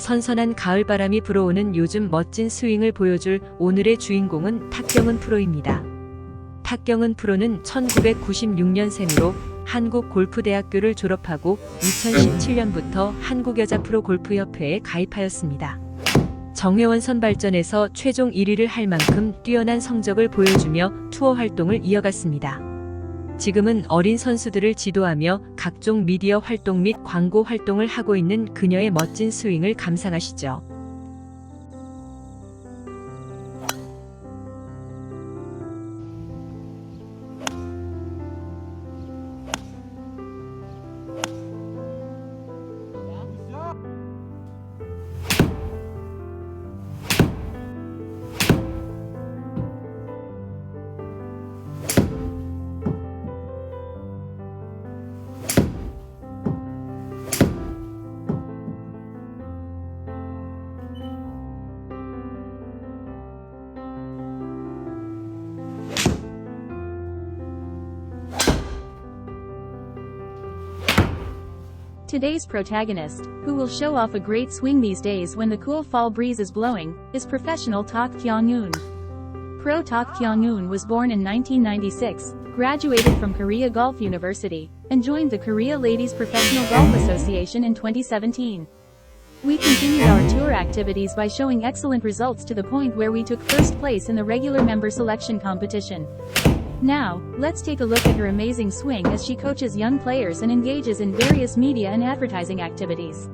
선선한 가을바람이 불어오는 요즘 멋진 스윙을 보여줄 오늘의 주인공은 탁경은 프로입니다. 탁경은 프로는 1996년생으로 한국골프대학교를 졸업하고 2017년부터 한국여자프로골프협회에 가입하였습니다. 정회원 선발전에서 최종 1위를 할 만큼 뛰어난 성적을 보여주며 투어 활동을 이어갔습니다. 지금은 어린 선수들을 지도하며 각종 미디어 활동 및 광고 활동을 하고 있는 그녀의 멋진 스윙을 감상하시죠. Today's protagonist, who will show off a great swing these days when the cool fall breeze is blowing, is professional Tak Kyung-un. Pro Tak Kyung-un was born in 1996, graduated from Korea Golf University, and joined the Korea Ladies Professional Golf Association in 2017. We continued our tour activities by showing excellent results to the point where we took first place in the regular member selection competition. Now, let's take a look at her amazing swing as she coaches young players and engages in various media and advertising activities.